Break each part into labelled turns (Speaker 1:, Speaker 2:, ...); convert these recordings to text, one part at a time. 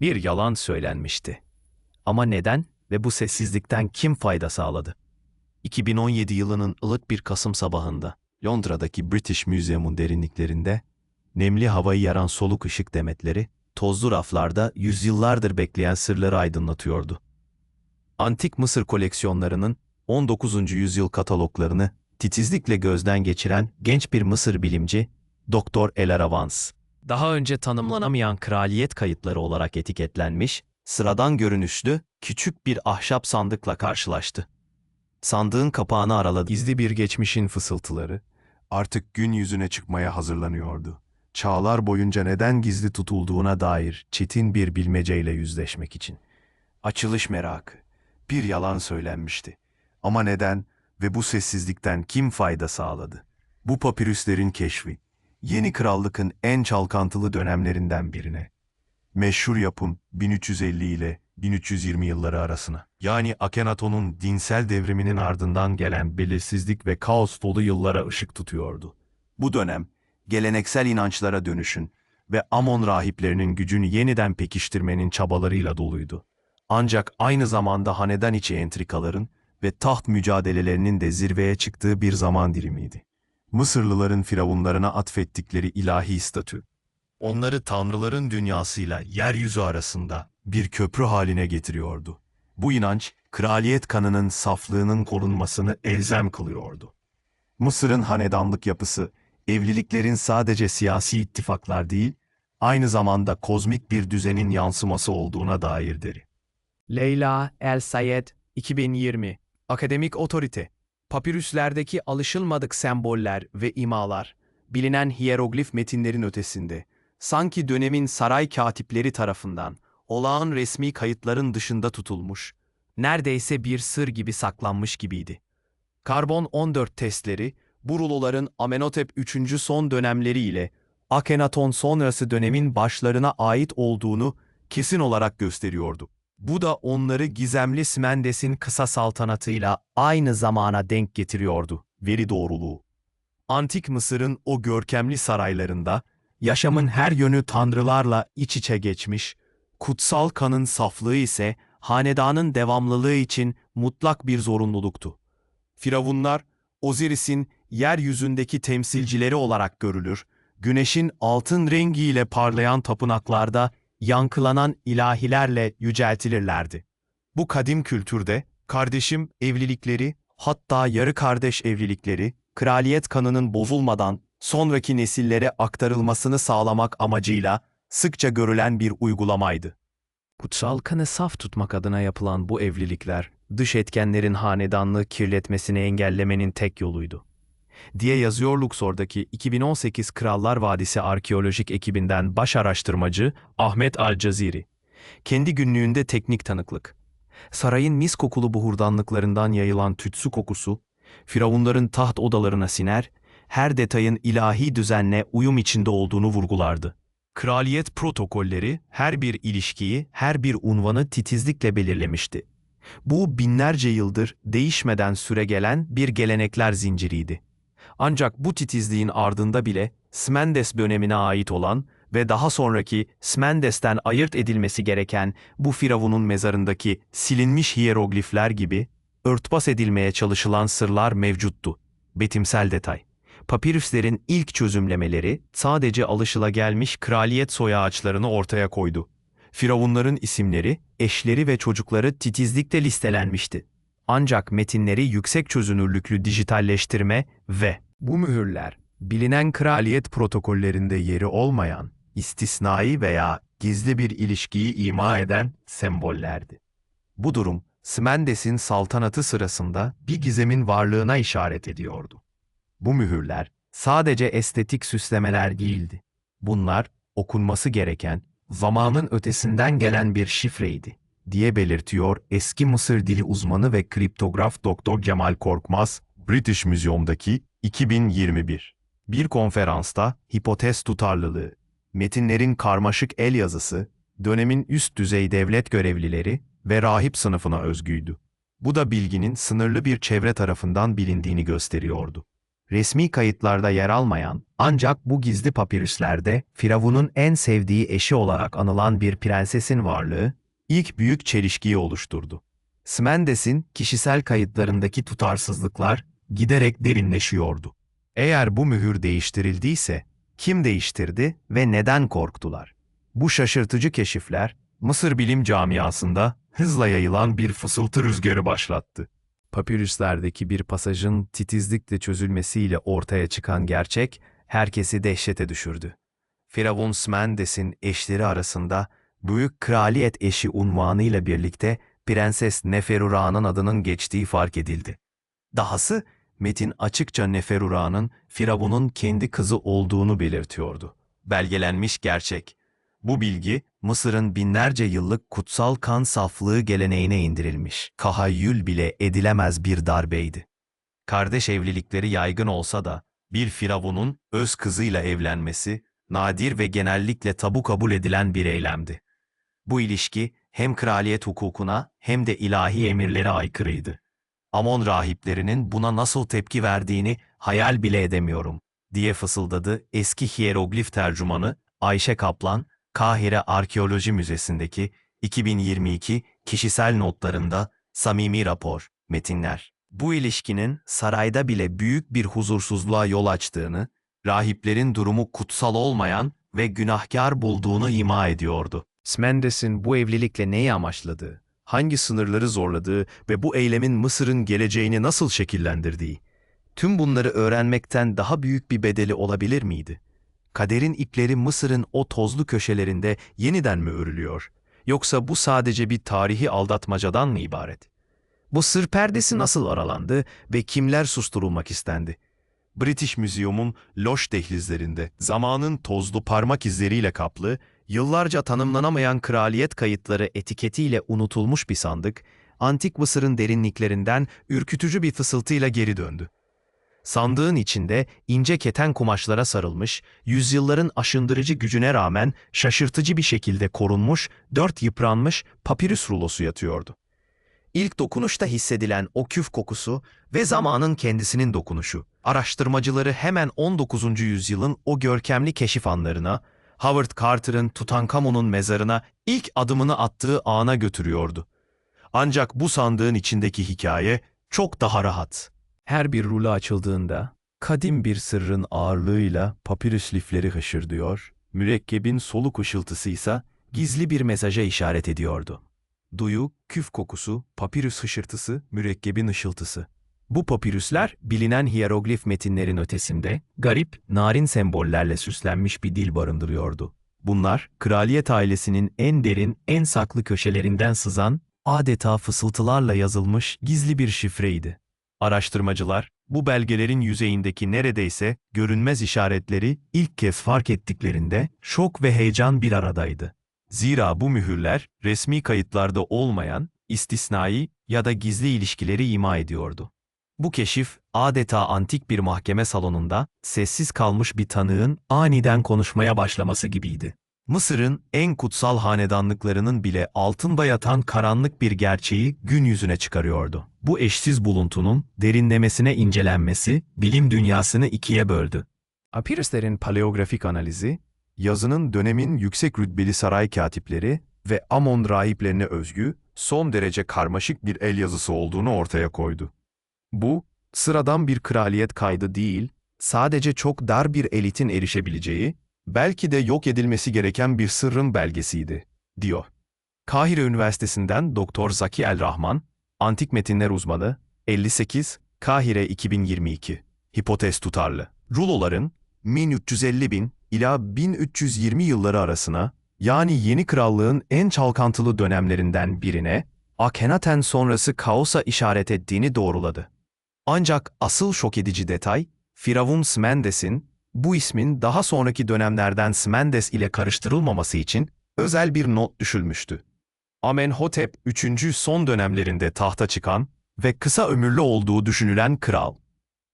Speaker 1: Bir yalan söylenmişti. Ama neden ve bu sessizlikten kim fayda sağladı? 2017 yılının ılık bir Kasım sabahında Londra'daki British Museum'un derinliklerinde nemli havayı yaran soluk ışık demetleri tozlu raflarda yüzyıllardır bekleyen sırları aydınlatıyordu. Antik Mısır koleksiyonlarının 19. yüzyıl kataloglarını titizlikle gözden geçiren genç bir Mısır bilimci Doktor El Aravans, daha önce tanımlanamayan kraliyet kayıtları olarak etiketlenmiş, sıradan görünüşlü, küçük bir ahşap sandıkla karşılaştı. Sandığın kapağını araladı.
Speaker 2: Gizli bir geçmişin fısıltıları artık gün yüzüne çıkmaya hazırlanıyordu. Çağlar boyunca neden gizli tutulduğuna dair çetin bir bilmeceyle yüzleşmek için. Açılış merakı. Bir yalan söylenmişti. Ama neden ve bu sessizlikten kim fayda sağladı? Bu papirüslerin keşfi, yeni krallıkın en çalkantılı dönemlerinden birine. Meşhur yapım 1350 ile 1320 yılları arasına. Yani Akhenaton'un dinsel devriminin ardından gelen belirsizlik ve kaos dolu yıllara ışık tutuyordu. Bu dönem, geleneksel inançlara dönüşün ve Amon rahiplerinin gücünü yeniden pekiştirmenin çabalarıyla doluydu. Ancak aynı zamanda hanedan içi entrikaların ve taht mücadelelerinin de zirveye çıktığı bir zaman dilimiydi. Mısırlıların firavunlarına atfettikleri ilahi statü, onları tanrıların dünyasıyla yeryüzü arasında bir köprü haline getiriyordu. Bu inanç, kraliyet kanının saflığının korunmasını elzem kılıyordu. Mısır'ın hanedanlık yapısı, evliliklerin sadece siyasi ittifaklar değil, aynı zamanda kozmik bir düzenin yansıması olduğuna dairdir.
Speaker 1: Leyla El Sayed 2020 Akademik Otorite Papirüslerdeki alışılmadık semboller ve imalar, bilinen hieroglif metinlerin ötesinde, sanki dönemin saray katipleri tarafından olağan resmi kayıtların dışında tutulmuş, neredeyse bir sır gibi saklanmış gibiydi. Karbon 14 testleri, bu ruloların Amenhotep 3. son dönemleriyle Akhenaton sonrası dönemin başlarına ait olduğunu kesin olarak gösteriyordu. Bu da onları gizemli Smendes'in kısa saltanatıyla aynı zamana denk getiriyordu. Veri doğruluğu. Antik Mısır'ın o görkemli saraylarında yaşamın her yönü tanrılarla iç içe geçmiş, kutsal kanın saflığı ise hanedanın devamlılığı için mutlak bir zorunluluktu. Firavunlar, Osiris'in yeryüzündeki temsilcileri olarak görülür, güneşin altın rengiyle parlayan tapınaklarda yankılanan ilahilerle yüceltilirlerdi. Bu kadim kültürde kardeşim evlilikleri, hatta yarı kardeş evlilikleri, kraliyet kanının bozulmadan sonraki nesillere aktarılmasını sağlamak amacıyla sıkça görülen bir uygulamaydı. Kutsal kanı saf tutmak adına yapılan bu evlilikler, dış etkenlerin hanedanlığı kirletmesini engellemenin tek yoluydu diye yazıyor Luxor'daki 2018 Krallar Vadisi Arkeolojik ekibinden baş araştırmacı Ahmet Al-Caziri. Kendi günlüğünde teknik tanıklık. Sarayın mis kokulu buhurdanlıklarından yayılan tütsü kokusu, firavunların taht odalarına siner, her detayın ilahi düzenle uyum içinde olduğunu vurgulardı. Kraliyet protokolleri her bir ilişkiyi, her bir unvanı titizlikle belirlemişti. Bu binlerce yıldır değişmeden süregelen bir gelenekler zinciriydi. Ancak bu titizliğin ardında bile Smendes dönemine ait olan ve daha sonraki Smendes'ten ayırt edilmesi gereken bu firavunun mezarındaki silinmiş hieroglifler gibi örtbas edilmeye çalışılan sırlar mevcuttu. Betimsel detay. Papirüslerin ilk çözümlemeleri sadece alışılagelmiş kraliyet soy ağaçlarını ortaya koydu. Firavunların isimleri, eşleri ve çocukları titizlikle listelenmişti. Ancak metinleri yüksek çözünürlüklü dijitalleştirme ve bu mühürler bilinen kraliyet protokollerinde yeri olmayan, istisnai veya gizli bir ilişkiyi ima eden sembollerdi. Bu durum, Smendes'in saltanatı sırasında bir gizemin varlığına işaret ediyordu. Bu mühürler sadece estetik süslemeler değildi. Bunlar okunması gereken, zamanın ötesinden gelen bir şifreydi diye belirtiyor eski Mısır dili uzmanı ve kriptograf Dr. Cemal Korkmaz, British Museum'daki 2021. Bir konferansta hipotez tutarlılığı, metinlerin karmaşık el yazısı, dönemin üst düzey devlet görevlileri ve rahip sınıfına özgüydü. Bu da bilginin sınırlı bir çevre tarafından bilindiğini gösteriyordu.
Speaker 2: Resmi kayıtlarda yer almayan, ancak bu gizli papirüslerde Firavun'un en sevdiği eşi olarak anılan bir prensesin varlığı ilk büyük çelişkiyi oluşturdu. Smendes'in kişisel kayıtlarındaki tutarsızlıklar giderek derinleşiyordu. Eğer bu mühür değiştirildiyse, kim değiştirdi ve neden korktular? Bu şaşırtıcı keşifler, Mısır bilim camiasında hızla yayılan bir fısıltı rüzgarı başlattı. Papirüslerdeki bir pasajın titizlikle çözülmesiyle ortaya çıkan gerçek, herkesi dehşete düşürdü. Firavun Smendes'in eşleri arasında Büyük Kraliyet eşi unvanıyla birlikte Prenses Neferura'nın adının geçtiği fark edildi. Dahası metin açıkça Neferura'nın Firavun'un kendi kızı olduğunu belirtiyordu. Belgelenmiş gerçek. Bu bilgi Mısır'ın binlerce yıllık kutsal kan saflığı geleneğine indirilmiş. Kahayyül bile edilemez bir darbeydi. Kardeş evlilikleri yaygın olsa da bir firavunun öz kızıyla evlenmesi nadir ve genellikle tabu kabul edilen bir eylemdi. Bu ilişki hem kraliyet hukukuna hem de ilahi emirlere aykırıydı. Amon rahiplerinin buna nasıl tepki verdiğini hayal bile edemiyorum, diye fısıldadı eski hieroglif tercümanı Ayşe Kaplan, Kahire Arkeoloji Müzesi'ndeki 2022 kişisel notlarında samimi rapor, metinler. Bu ilişkinin sarayda bile büyük bir huzursuzluğa yol açtığını, rahiplerin durumu kutsal olmayan ve günahkar bulduğunu ima ediyordu. Smendes'in bu evlilikle neyi amaçladığı, hangi sınırları zorladığı ve bu eylemin Mısır'ın geleceğini nasıl şekillendirdiği, tüm bunları öğrenmekten daha büyük bir bedeli olabilir miydi? Kaderin ipleri Mısır'ın o tozlu köşelerinde yeniden mi örülüyor? Yoksa bu sadece bir tarihi aldatmacadan mı ibaret? Bu sır perdesi nasıl aralandı ve kimler susturulmak istendi? British Museum'un loş dehlizlerinde zamanın tozlu parmak izleriyle kaplı, yıllarca tanımlanamayan kraliyet kayıtları etiketiyle unutulmuş bir sandık, antik Mısır'ın derinliklerinden ürkütücü bir fısıltıyla geri döndü. Sandığın içinde ince keten kumaşlara sarılmış, yüzyılların aşındırıcı gücüne rağmen şaşırtıcı bir şekilde korunmuş, dört yıpranmış papirüs rulosu yatıyordu. İlk dokunuşta hissedilen o küf kokusu ve zamanın kendisinin dokunuşu, araştırmacıları hemen 19. yüzyılın o görkemli keşif anlarına, Howard Carter'ın Tutankamon'un mezarına ilk adımını attığı ana götürüyordu. Ancak bu sandığın içindeki hikaye çok daha rahat. Her bir rulo açıldığında kadim bir sırrın ağırlığıyla papirüs lifleri hışırdıyor, mürekkebin soluk ışıltısı ise gizli bir mesaja işaret ediyordu. Duyu, küf kokusu, papirüs hışırtısı, mürekkebin ışıltısı. Bu papirüsler bilinen hieroglif metinlerin ötesinde garip, narin sembollerle süslenmiş bir dil barındırıyordu. Bunlar, kraliyet ailesinin en derin, en saklı köşelerinden sızan, adeta fısıltılarla yazılmış gizli bir şifreydi. Araştırmacılar, bu belgelerin yüzeyindeki neredeyse görünmez işaretleri ilk kez fark ettiklerinde şok ve heyecan bir aradaydı. Zira bu mühürler resmi kayıtlarda olmayan, istisnai ya da gizli ilişkileri ima ediyordu. Bu keşif adeta antik bir mahkeme salonunda sessiz kalmış bir tanığın aniden konuşmaya başlaması gibiydi. Mısır'ın en kutsal hanedanlıklarının bile altında yatan karanlık bir gerçeği gün yüzüne çıkarıyordu. Bu eşsiz buluntunun derinlemesine incelenmesi bilim dünyasını ikiye böldü. Apirüslerin paleografik analizi, yazının dönemin yüksek rütbeli saray katipleri ve Amon rahiplerine özgü son derece karmaşık bir el yazısı olduğunu ortaya koydu. Bu, sıradan bir kraliyet kaydı değil, sadece çok dar bir elitin erişebileceği, belki de yok edilmesi gereken bir sırrın belgesiydi, diyor. Kahire Üniversitesi'nden Doktor Zaki El Rahman, Antik Metinler Uzmanı, 58, Kahire 2022, hipotez tutarlı. Ruloların 1350 bin ila 1320 yılları arasına, yani yeni krallığın en çalkantılı dönemlerinden birine, Akhenaten sonrası kaosa işaret ettiğini doğruladı. Ancak asıl şok edici detay, Firavun Smendes'in bu ismin daha sonraki dönemlerden Smendes ile karıştırılmaması için özel bir not düşülmüştü. Amenhotep 3. son dönemlerinde tahta çıkan ve kısa ömürlü olduğu düşünülen kral.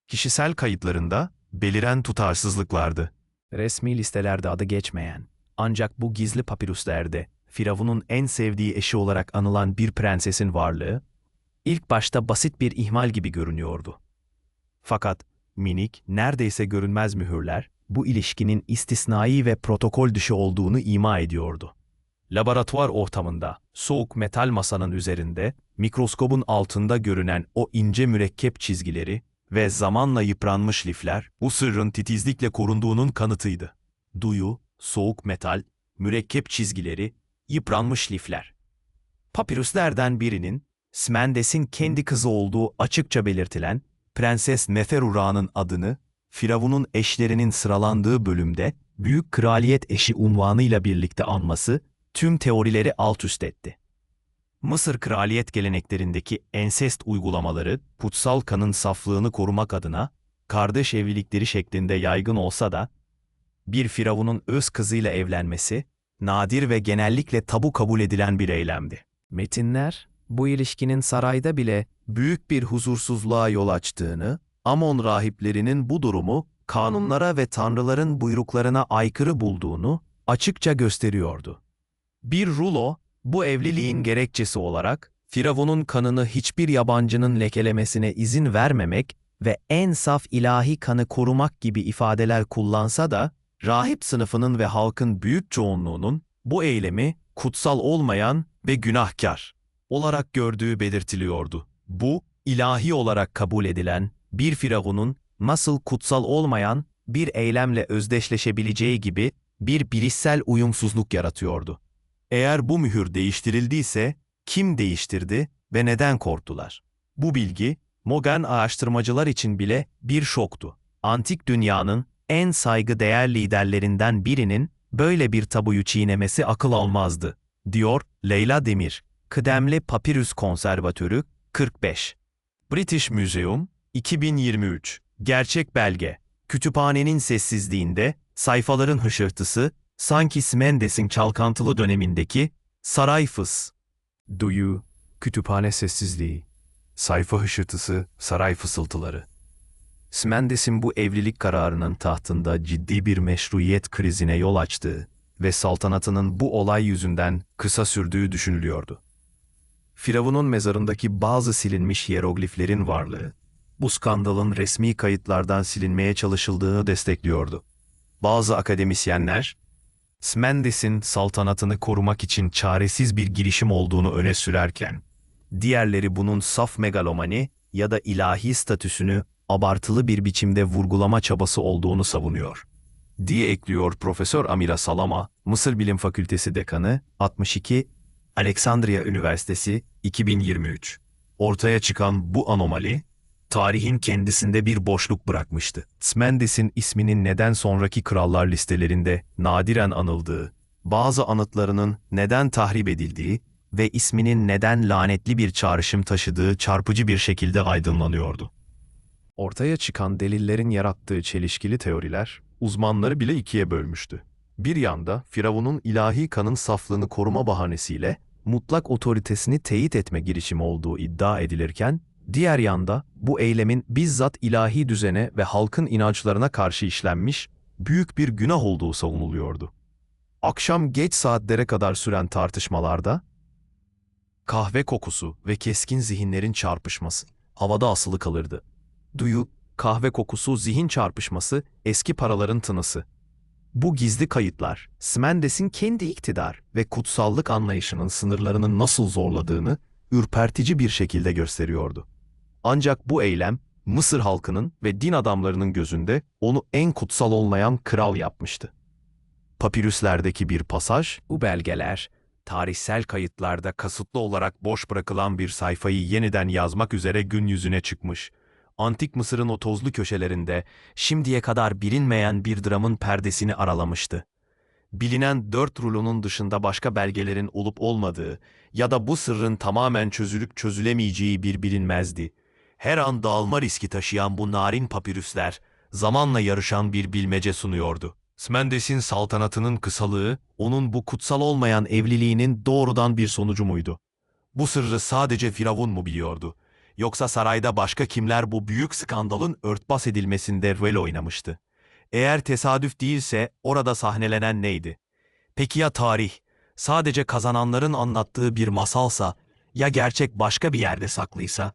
Speaker 2: Kişisel kayıtlarında beliren tutarsızlıklardı. Resmi listelerde adı geçmeyen, ancak bu gizli papirüslerde Firavun'un en sevdiği eşi olarak anılan bir prensesin varlığı, ilk başta basit bir ihmal gibi görünüyordu. Fakat
Speaker 1: minik, neredeyse görünmez mühürler, bu ilişkinin istisnai ve protokol dışı olduğunu ima ediyordu. Laboratuvar ortamında, soğuk metal masanın üzerinde, mikroskobun altında görünen o ince mürekkep çizgileri ve zamanla yıpranmış lifler, bu sırrın titizlikle korunduğunun kanıtıydı. Duyu, soğuk metal, mürekkep çizgileri, yıpranmış lifler. Papirüslerden birinin, Smendes'in kendi kızı olduğu açıkça belirtilen Prenses Neferura'nın adını, Firavun'un eşlerinin sıralandığı bölümde Büyük Kraliyet eşi unvanıyla birlikte anması, tüm teorileri alt üst etti. Mısır kraliyet geleneklerindeki ensest uygulamaları, kutsal kanın saflığını korumak adına, kardeş evlilikleri şeklinde yaygın olsa da, bir firavunun öz kızıyla evlenmesi, nadir ve genellikle tabu kabul edilen bir eylemdi. Metinler, bu ilişkinin sarayda bile büyük bir huzursuzluğa yol açtığını, Amon rahiplerinin bu durumu kanunlara ve tanrıların buyruklarına aykırı bulduğunu açıkça gösteriyordu. Bir rulo, bu evliliğin gerekçesi olarak, Firavun'un kanını hiçbir yabancının lekelemesine izin vermemek ve en saf ilahi kanı korumak gibi ifadeler kullansa da, rahip sınıfının ve halkın büyük çoğunluğunun bu eylemi kutsal olmayan ve günahkar olarak gördüğü belirtiliyordu. Bu, ilahi olarak kabul edilen bir firavunun nasıl kutsal olmayan bir eylemle özdeşleşebileceği gibi bir bilişsel uyumsuzluk yaratıyordu. Eğer bu mühür değiştirildiyse kim değiştirdi ve neden korktular? Bu bilgi modern araştırmacılar için bile bir şoktu. Antik dünyanın en saygıdeğer liderlerinden birinin böyle bir tabuyu çiğnemesi akıl almazdı, diyor Leyla Demir, kıdemli papirüs konservatörü 45. British Museum 2023 Gerçek belge Kütüphanenin sessizliğinde sayfaların hışırtısı sanki Smendes'in çalkantılı dönemindeki saray fıs.
Speaker 2: Duyu, kütüphane sessizliği, sayfa hışırtısı, saray fısıltıları.
Speaker 1: Smendes'in bu evlilik kararının tahtında ciddi bir meşruiyet krizine yol açtığı ve saltanatının bu olay yüzünden kısa sürdüğü düşünülüyordu. Firavun'un mezarındaki bazı silinmiş hierogliflerin varlığı, bu skandalın resmi kayıtlardan silinmeye çalışıldığını destekliyordu. Bazı akademisyenler, Smendes'in saltanatını korumak için çaresiz bir girişim olduğunu öne sürerken, diğerleri bunun saf megalomani ya da ilahi statüsünü abartılı bir biçimde vurgulama çabası olduğunu savunuyor. Diye ekliyor Profesör Amira Salama, Mısır Bilim Fakültesi Dekanı, 62, Alexandria Üniversitesi, 2023. Ortaya çıkan bu anomali, tarihin kendisinde bir boşluk bırakmıştı. Smendes'in isminin neden sonraki krallar listelerinde nadiren anıldığı, bazı anıtlarının neden tahrip edildiği ve isminin neden lanetli bir çağrışım taşıdığı çarpıcı bir şekilde aydınlanıyordu. Ortaya çıkan delillerin yarattığı çelişkili teoriler, uzmanları bile ikiye bölmüştü. Bir yanda Firavun'un ilahi kanın saflığını koruma bahanesiyle mutlak otoritesini teyit etme girişimi olduğu iddia edilirken, diğer yanda bu eylemin bizzat ilahi düzene ve halkın inançlarına karşı işlenmiş büyük bir günah olduğu savunuluyordu. Akşam geç saatlere kadar süren tartışmalarda, kahve kokusu ve keskin zihinlerin çarpışması havada asılı kalırdı. Duyu, kahve kokusu, zihin çarpışması, eski paraların tınısı. Bu gizli kayıtlar, Smendes'in kendi iktidar ve kutsallık anlayışının sınırlarını nasıl zorladığını ürpertici bir şekilde gösteriyordu. Ancak bu eylem, Mısır halkının ve din adamlarının gözünde onu en kutsal olmayan kral yapmıştı. Papirüslerdeki bir pasaj, bu belgeler, tarihsel kayıtlarda kasıtlı olarak boş bırakılan bir sayfayı yeniden yazmak üzere gün yüzüne çıkmış. Antik Mısır'ın o tozlu köşelerinde şimdiye kadar bilinmeyen bir dramın perdesini aralamıştı. Bilinen dört rulonun dışında başka belgelerin olup olmadığı ya da bu sırrın tamamen çözülüp çözülemeyeceği bir bilinmezdi. Her an dağılma riski taşıyan bu narin papirüsler zamanla yarışan bir bilmece sunuyordu. Smendes'in saltanatının kısalığı, onun bu kutsal olmayan evliliğinin doğrudan bir sonucu muydu? Bu sırrı sadece Firavun mu biliyordu? Yoksa sarayda başka kimler bu büyük skandalın örtbas edilmesinde rol oynamıştı? Eğer tesadüf değilse orada sahnelenen neydi? Peki ya tarih? Sadece kazananların anlattığı bir masalsa, ya gerçek başka bir yerde saklıysa?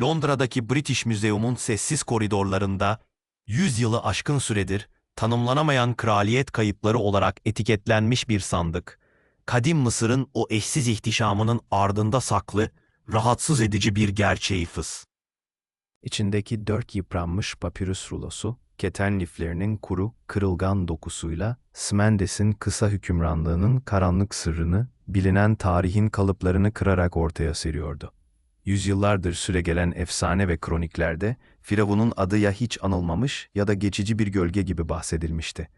Speaker 1: Londra'daki British Museum'un sessiz koridorlarında
Speaker 2: 100 yılı aşkın süredir tanımlanamayan kraliyet kayıpları olarak etiketlenmiş bir sandık. Kadim Mısır'ın o eşsiz ihtişamının ardında saklı, rahatsız edici bir gerçeği fıs.
Speaker 1: İçindeki dört yıpranmış papirüs rulosu, keten liflerinin kuru, kırılgan dokusuyla Smendes'in kısa hükümranlığının karanlık sırrını, bilinen tarihin kalıplarını kırarak ortaya seriyordu. Yüzyıllardır süregelen efsane ve kroniklerde Firavun'un adı ya hiç anılmamış ya da geçici bir gölge gibi bahsedilmişti.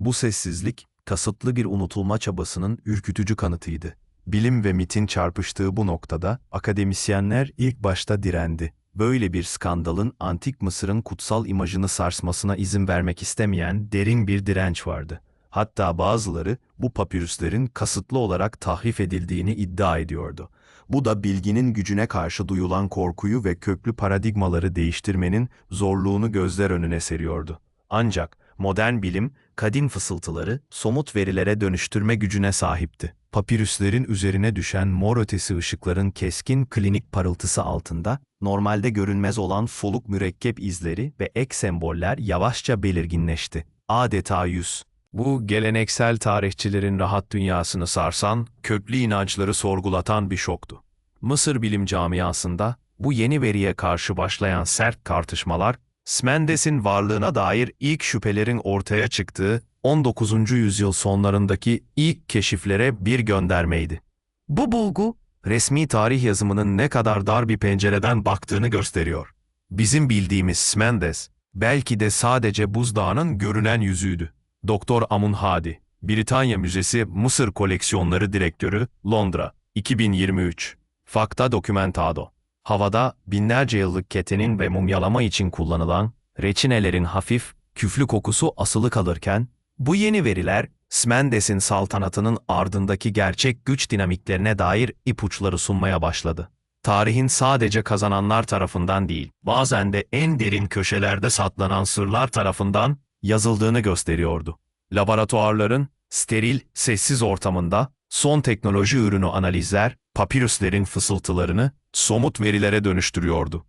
Speaker 1: Bu sessizlik, kasıtlı bir unutulma çabasının ürkütücü kanıtıydı. Bilim ve mitin çarpıştığı bu noktada akademisyenler ilk başta direndi. Böyle bir skandalın antik Mısır'ın kutsal imajını sarsmasına izin vermek istemeyen derin bir direnç vardı. Hatta bazıları bu papirüslerin kasıtlı olarak tahrif edildiğini iddia ediyordu. Bu da bilginin gücüne karşı duyulan korkuyu ve köklü paradigmaları değiştirmenin zorluğunu gözler önüne seriyordu. Ancak modern bilim, kadim fısıltıları somut verilere dönüştürme gücüne sahipti. Papirüslerin üzerine düşen mor ötesi ışıkların keskin klinik parıltısı altında, normalde görünmez olan foluk mürekkep izleri ve ek semboller yavaşça belirginleşti. Adeta yüz. Bu geleneksel tarihçilerin rahat dünyasını sarsan, köklü inançları sorgulatan bir şoktu. Mısır bilim camiasında bu yeni veriye karşı başlayan sert tartışmalar, Smendes'in varlığına dair ilk şüphelerin ortaya çıktığı 19. yüzyıl sonlarındaki ilk keşiflere bir göndermeydi. Bu bulgu, resmi tarih yazımının ne kadar dar bir pencereden baktığını gösteriyor. Bizim bildiğimiz Smendes, belki de sadece buzdağının görünen yüzüydü. Doktor Amun Hadi, Britanya Müzesi Mısır Koleksiyonları Direktörü, Londra, 2023. Fakta Dokumentado. Havada binlerce yıllık ketenin ve mumyalama için kullanılan reçinelerin hafif, küflü kokusu asılı kalırken, bu yeni veriler, Smendes'in saltanatının ardındaki gerçek güç dinamiklerine dair ipuçları sunmaya başladı. Tarihin sadece kazananlar tarafından değil, bazen de en derin köşelerde saklanan sırlar tarafından yazıldığını gösteriyordu. Laboratuvarların steril, sessiz ortamında son teknoloji ürünü analizler, papirüslerin fısıltılarını somut verilere dönüştürüyordu.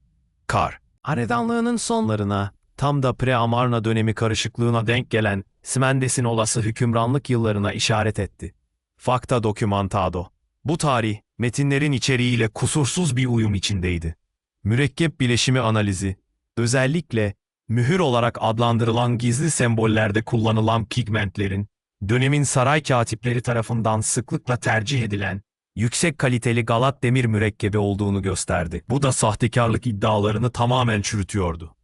Speaker 1: Kar, hanedanlığının sonlarına, tam da pre-Amarna dönemi karışıklığına denk gelen Smendes'in olası hükümranlık yıllarına işaret etti. Fakta Dokumentado. Bu tarih, metinlerin içeriğiyle kusursuz bir uyum içindeydi. Mürekkep bileşimi analizi, özellikle mühür olarak adlandırılan gizli sembollerde kullanılan pigmentlerin, dönemin saray katipleri tarafından sıklıkla tercih edilen, yüksek kaliteli galat demir mürekkebi olduğunu gösterdi. Bu da sahtekarlık iddialarını tamamen çürütüyordu.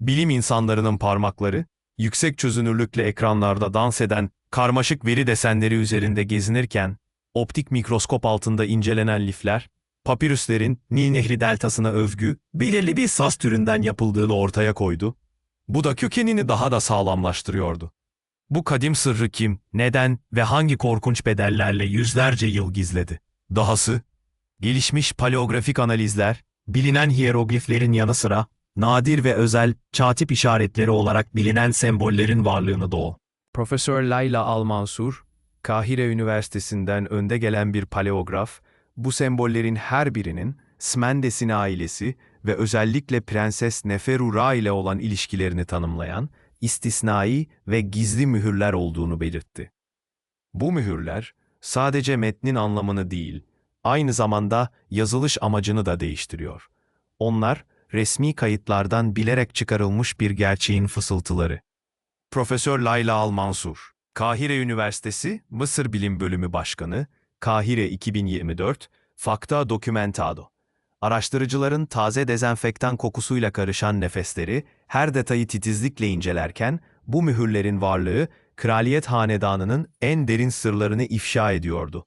Speaker 1: Bilim insanlarının parmakları, yüksek çözünürlükle ekranlarda dans eden karmaşık veri desenleri üzerinde gezinirken, optik mikroskop altında incelenen lifler, papirüslerin Nil Nehri deltasına övgü, belirli bir sas türünden yapıldığını ortaya koydu. Bu da kökenini daha da sağlamlaştırıyordu. Bu kadim sırrı kim, neden ve hangi korkunç bedellerle yüzlerce yıl gizledi? Dahası, gelişmiş paleografik analizler, bilinen hierogliflerin yanı sıra, nadir ve özel çatip işaretleri olarak bilinen sembollerin varlığını doğu. Profesör Layla Almansur, Kahire Üniversitesi'nden önde gelen bir paleograf, bu sembollerin her birinin Smendes'in ailesi ve özellikle Prenses Neferu Ra ile olan ilişkilerini tanımlayan istisnai ve gizli mühürler olduğunu belirtti. Bu mühürler sadece metnin anlamını değil, aynı zamanda yazılış amacını da değiştiriyor. Onlar resmi kayıtlardan bilerek çıkarılmış bir gerçeğin fısıltıları. Profesör Layla Almansur, Kahire Üniversitesi Mısır Bilim Bölümü Başkanı, Kahire 2024, Fakta Dokumentado. Araştırıcıların taze dezenfektan kokusuyla karışan nefesleri her detayı titizlikle incelerken bu mühürlerin varlığı kraliyet hanedanının en derin sırlarını ifşa ediyordu.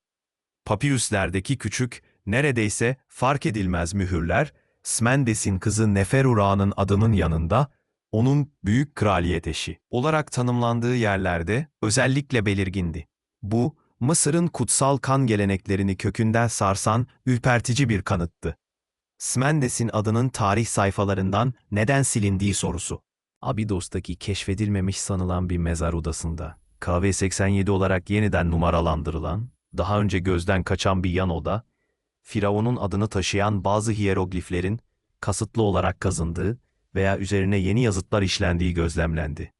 Speaker 1: Papirüslerdeki küçük, neredeyse fark edilmez mühürler, Smendes'in kızı Neferura'nın adının yanında, onun büyük kraliyet eşi olarak tanımlandığı yerlerde özellikle belirgindi. Bu, Mısır'ın kutsal kan geleneklerini kökünden sarsan ürpertici bir kanıttı. Smendes'in adının tarih sayfalarından neden silindiği sorusu. Abidos'taki keşfedilmemiş sanılan bir mezar odasında, KV-87 olarak yeniden numaralandırılan, daha önce gözden kaçan bir yan oda, Firavun'un adını taşıyan bazı hierogliflerin kasıtlı olarak kazındığı,
Speaker 2: veya üzerine yeni yazıtlar işlendiği gözlemlendi.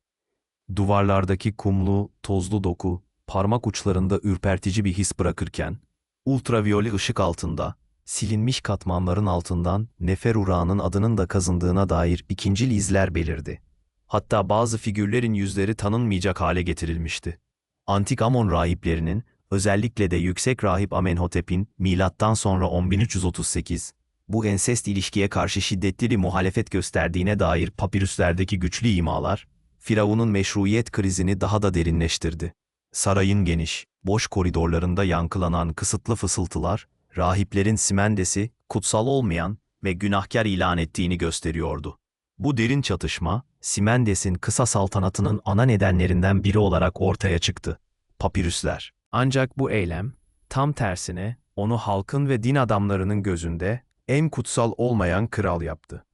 Speaker 2: Duvarlardaki kumlu, tozlu doku, parmak uçlarında ürpertici bir his bırakırken, ultraviyole ışık altında, silinmiş katmanların altından Neferura'nın adının da kazındığına dair ikincil izler belirdi. Hatta bazı figürlerin yüzleri tanınmayacak hale getirilmişti. Antik Amon rahiplerinin, özellikle de yüksek rahip Amenhotep'in milattan sonra 10338 bu ensest ilişkiye karşı şiddetli bir muhalefet gösterdiğine dair papirüslerdeki güçlü imalar, Firavun'un meşruiyet krizini daha da derinleştirdi. Sarayın geniş, boş koridorlarında yankılanan kısıtlı fısıltılar, rahiplerin simendesi, kutsal olmayan ve günahkar ilan ettiğini gösteriyordu. Bu derin çatışma, Simendes'in kısa saltanatının ana nedenlerinden biri olarak ortaya çıktı. Papirüsler.
Speaker 1: Ancak bu eylem, tam tersine onu halkın ve din adamlarının gözünde en kutsal olmayan kral yaptı.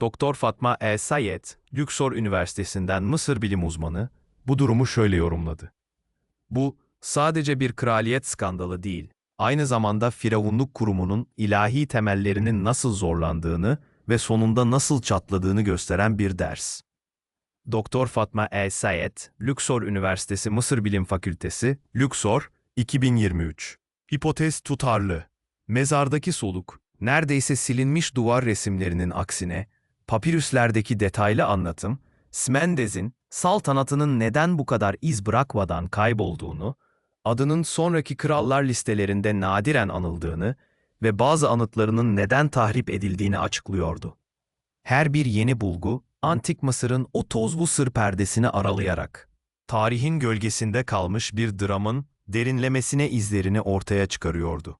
Speaker 1: Doktor Fatma El Sayed, Luxor Üniversitesi'nden Mısır bilim uzmanı, bu durumu şöyle yorumladı. Bu, sadece bir kraliyet skandalı değil, aynı zamanda Firavunluk kurumunun ilahi temellerinin nasıl zorlandığını ve sonunda nasıl çatladığını gösteren bir ders. Doktor Fatma El Sayed, Luxor Üniversitesi Mısır Bilim Fakültesi, Luxor, 2023. Hipotez tutarlı. Mezardaki soluk, neredeyse silinmiş duvar resimlerinin aksine, papirüslerdeki detaylı anlatım, Smendes'in saltanatının neden bu kadar iz bırakmadan kaybolduğunu, adının sonraki krallar listelerinde nadiren anıldığını ve bazı anıtlarının neden tahrip edildiğini açıklıyordu. Her bir yeni bulgu, Antik Mısır'ın o tozlu sır perdesini aralayarak, tarihin gölgesinde kalmış bir dramın derinlemesine izlerini ortaya çıkarıyordu.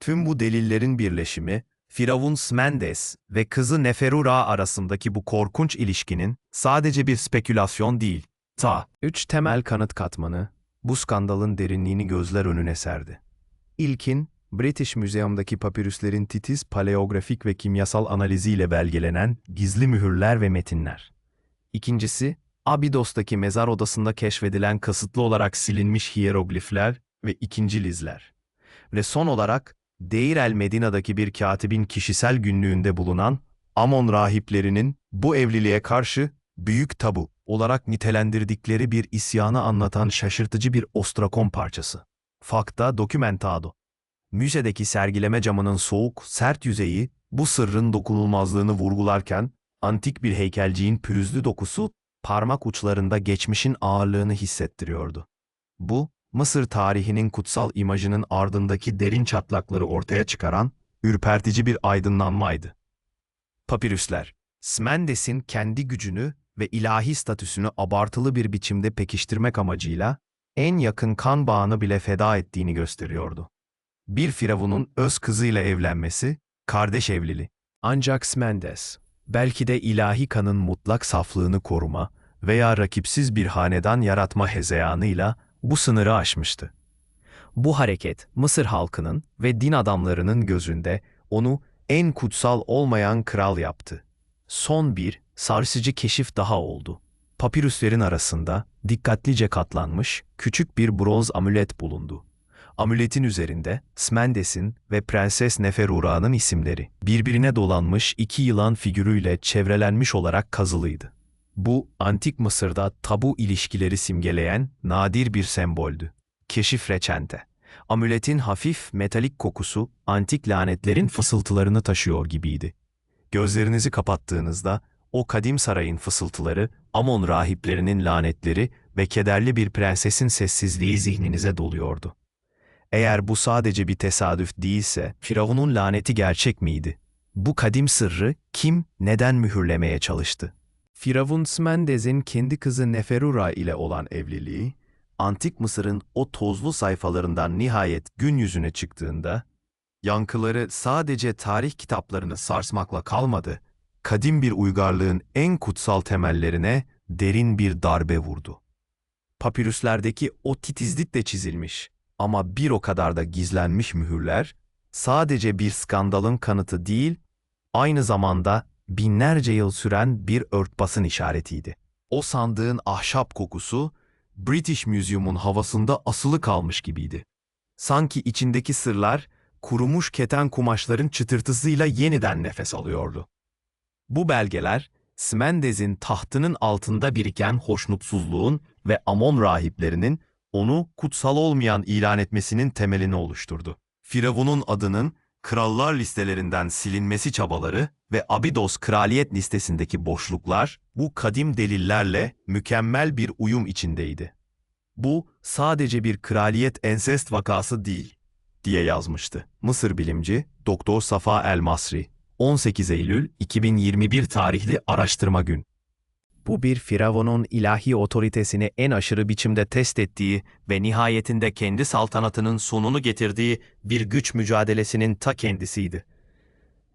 Speaker 1: Tüm bu delillerin birleşimi, Firavun Smendes ve kızı Neferura arasındaki bu korkunç ilişkinin sadece bir spekülasyon değil, ta üç temel kanıt katmanı bu skandalın derinliğini gözler önüne serdi. İlkin, British Museum'daki papirüslerin titiz paleografik ve kimyasal analiziyle belgelenen gizli mühürler ve metinler. İkincisi, Abidos'taki mezar odasında keşfedilen kasıtlı olarak silinmiş hieroglifler ve ikincil izler. Ve son olarak, Deir el Medina'daki bir katibin kişisel günlüğünde bulunan Amon rahiplerinin bu evliliğe karşı büyük tabu olarak nitelendirdikleri bir isyanı anlatan şaşırtıcı bir ostrakon parçası. Fakta Documentado. Müzedeki sergileme camının soğuk, sert yüzeyi bu sırrın dokunulmazlığını vurgularken, antik bir heykelciğin pürüzlü dokusu parmak uçlarında geçmişin ağırlığını hissettiriyordu. Bu, Mısır tarihinin kutsal imajının ardındaki derin çatlakları ortaya çıkaran, ürpertici bir aydınlanmaydı. Papirüsler, Smendes'in kendi gücünü ve ilahi statüsünü abartılı bir biçimde pekiştirmek amacıyla en yakın kan bağını bile feda ettiğini gösteriyordu. Bir firavunun öz kızıyla evlenmesi, kardeş evliliği. Ancak Smendes, belki de ilahi kanın mutlak saflığını koruma veya rakipsiz bir hanedan yaratma hezeyanıyla bu sınırı aşmıştı. Bu hareket Mısır halkının ve din adamlarının gözünde onu en kutsal olmayan kral yaptı. Son bir sarsıcı keşif daha oldu. Papirüslerin arasında dikkatlice katlanmış küçük bir bronz amulet bulundu. Amuletin üzerinde Smendes'in ve Prenses Neferura'nın isimleri birbirine dolanmış iki yılan figürüyle çevrelenmiş olarak kazılıydı. Bu, antik Mısır'da tabu ilişkileri simgeleyen nadir bir semboldü. Keşif reçente. Amuletin hafif metalik kokusu antik lanetlerin fısıltılarını taşıyor gibiydi. Gözlerinizi kapattığınızda o kadim sarayın fısıltıları, Amon rahiplerinin lanetleri ve kederli bir prensesin sessizliği zihninize doluyordu. Eğer bu sadece bir tesadüf değilse, Firavun'un laneti gerçek miydi? Bu kadim sırrı kim, neden mühürlemeye çalıştı? Firavun Smendes'in kendi kızı Neferura ile olan evliliği, Antik Mısır'ın o tozlu sayfalarından nihayet gün yüzüne çıktığında, yankıları sadece tarih kitaplarını sarsmakla kalmadı, kadim bir uygarlığın en kutsal temellerine derin bir darbe vurdu. Papirüslerdeki o titizlikle çizilmiş ama bir o kadar da gizlenmiş mühürler, sadece bir skandalın kanıtı değil, aynı zamanda binlerce yıl süren bir örtbasın işaretiydi. O sandığın ahşap kokusu, British Museum'un havasında asılı kalmış gibiydi. Sanki içindeki sırlar, kurumuş keten kumaşların çıtırtısıyla yeniden nefes alıyordu. Bu belgeler, Smendes'in tahtının altında biriken hoşnutsuzluğun ve Amon rahiplerinin onu kutsal olmayan ilan etmesinin temelini oluşturdu. Firavun'un adının krallar listelerinden silinmesi çabaları ve Abidos kraliyet listesindeki boşluklar bu kadim delillerle mükemmel bir uyum içindeydi. Bu sadece bir kraliyet ensest vakası değil, diye yazmıştı. Mısır bilimci Doktor Safa El Masri, 18 Eylül 2021 tarihli araştırma gün. Bu bir firavunun ilahi otoritesini en aşırı biçimde test ettiği ve nihayetinde kendi saltanatının sonunu getirdiği bir güç mücadelesinin ta kendisiydi.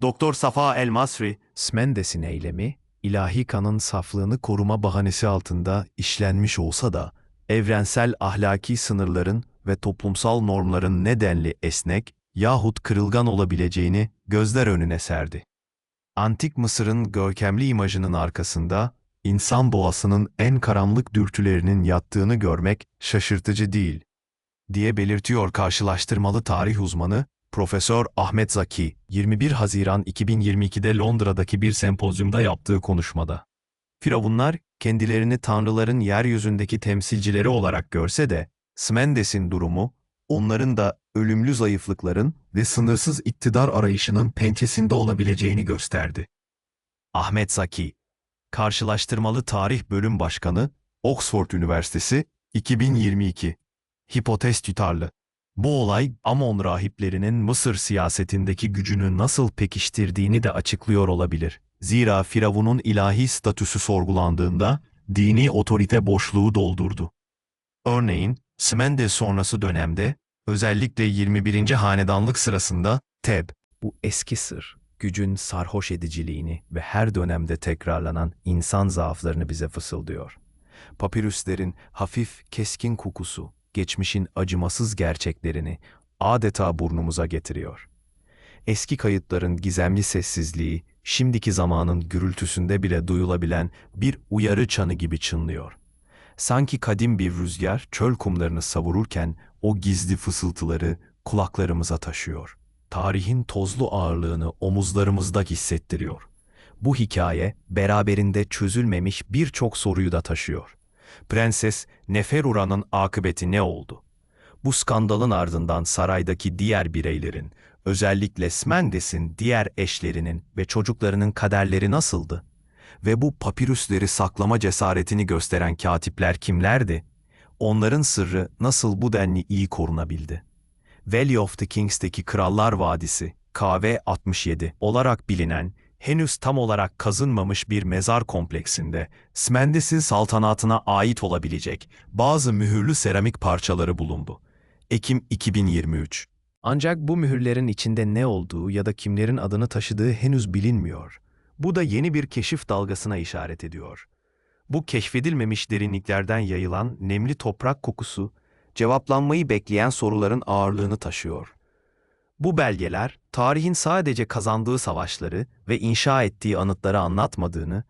Speaker 1: Doktor Safa El Masri,
Speaker 2: Smendes'in eylemi, ilahi kanın saflığını koruma bahanesi altında işlenmiş olsa da, evrensel ahlaki sınırların ve toplumsal normların nedenli esnek yahut kırılgan olabileceğini gözler önüne serdi. Antik Mısır'ın görkemli imajının arkasında, insan doğasının en karanlık dürtülerinin yattığını görmek şaşırtıcı değil, diye belirtiyor karşılaştırmalı tarih uzmanı Profesör Ahmet Zaki, 21 Haziran 2022'de Londra'daki bir sempozyumda yaptığı konuşmada. Firavunlar, kendilerini tanrıların yeryüzündeki temsilcileri olarak görse de, Smendes'in durumu, onların da ölümlü zayıflıkların ve sınırsız iktidar arayışının pençesinde olabileceğini gösterdi. Ahmet Zaki, Karşılaştırmalı Tarih Bölüm Başkanı, Oxford Üniversitesi, 2022. Hipotez tutarlı. Bu olay, Amon rahiplerinin Mısır siyasetindeki gücünü nasıl pekiştirdiğini de açıklıyor olabilir. Zira Firavun'un ilahi statüsü sorgulandığında, dini otorite boşluğu doldurdu. Örneğin, Smendes sonrası dönemde, özellikle 21. hanedanlık sırasında, Teb, bu eski sır, gücün sarhoş ediciliğini ve her dönemde tekrarlanan insan zaaflarını bize fısıldıyor. Papirüslerin hafif, keskin kokusu, geçmişin acımasız gerçeklerini adeta burnumuza getiriyor. Eski kayıtların gizemli sessizliği, şimdiki zamanın gürültüsünde bile duyulabilen bir uyarı çanı gibi çınlıyor. Sanki kadim bir rüzgar çöl kumlarını savururken o gizli fısıltıları kulaklarımıza taşıyor. Tarihin tozlu ağırlığını omuzlarımızda hissettiriyor. Bu hikaye beraberinde çözülmemiş birçok soruyu da taşıyor. Prenses Neferura'nın akıbeti ne oldu? Bu skandalın ardından saraydaki diğer bireylerin, özellikle Smendes'in diğer eşlerinin ve çocuklarının kaderleri nasıldı? Ve bu papirüsleri saklama cesaretini gösteren katipler kimlerdi? Onların sırrı nasıl bu denli iyi korunabildi? Valley of the Kings'teki Krallar Vadisi, KV-67 olarak bilinen, henüz tam olarak kazınmamış bir mezar kompleksinde, Smendes'in saltanatına ait olabilecek bazı mühürlü seramik parçaları bulundu. Ekim 2023 Ancak bu mühürlerin içinde ne olduğu ya da kimlerin adını taşıdığı henüz bilinmiyor. Bu da yeni bir keşif dalgasına işaret ediyor. Bu keşfedilmemiş derinliklerden yayılan nemli toprak kokusu, cevaplanmayı bekleyen soruların ağırlığını taşıyor. Bu belgeler, tarihin sadece kazandığı savaşları ve inşa ettiği anıtları anlatmadığını,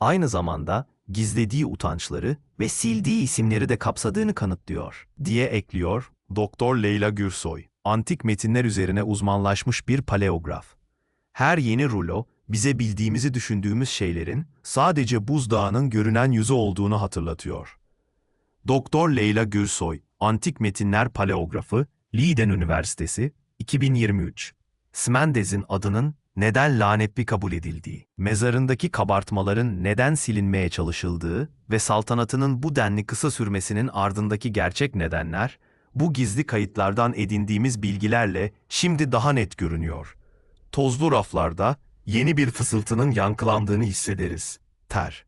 Speaker 2: aynı zamanda gizlediği utançları ve sildiği isimleri de kapsadığını kanıtlıyor, diye ekliyor Doktor Leyla Gürsoy, antik metinler üzerine uzmanlaşmış bir paleograf. Her yeni rulo, bize bildiğimizi düşündüğümüz şeylerin sadece buzdağının görünen yüzü olduğunu hatırlatıyor. Doktor Leyla Gürsoy, Antik Metinler Paleografı, Leiden Üniversitesi, 2023. Smendes'in adının neden lanetli kabul edildiği, mezarındaki kabartmaların neden silinmeye çalışıldığı ve saltanatının bu denli kısa sürmesinin ardındaki gerçek nedenler, bu gizli kayıtlardan edindiğimiz bilgilerle şimdi daha net görünüyor. Tozlu raflarda yeni bir fısıltının yankılandığını hissederiz. Ter.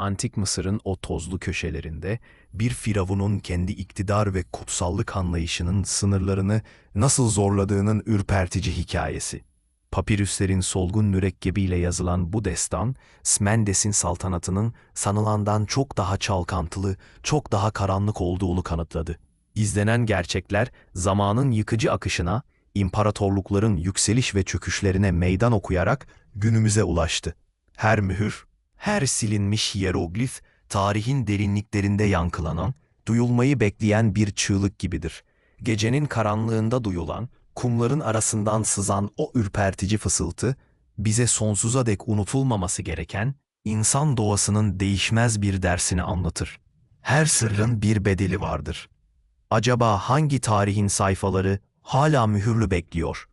Speaker 2: Antik Mısır'ın o tozlu köşelerinde bir firavunun kendi iktidar ve kutsallık anlayışının sınırlarını nasıl zorladığının ürpertici hikayesi. Papirüslerin solgun mürekkebiyle yazılan bu destan, Smendes'in saltanatının sanılandan çok daha çalkantılı, çok daha karanlık olduğunu kanıtladı. İzlenen gerçekler zamanın yıkıcı akışına, imparatorlukların yükseliş ve çöküşlerine meydan okuyarak günümüze ulaştı. Her mühür, her silinmiş hieroglif, tarihin derinliklerinde yankılanan, duyulmayı bekleyen bir çığlık gibidir. Gecenin karanlığında duyulan, kumların arasından sızan o ürpertici fısıltı, bize sonsuza dek unutulmaması gereken insan doğasının değişmez bir dersini anlatır. Her sırrın bir bedeli vardır. Acaba hangi tarihin sayfaları hala mühürlü bekliyor?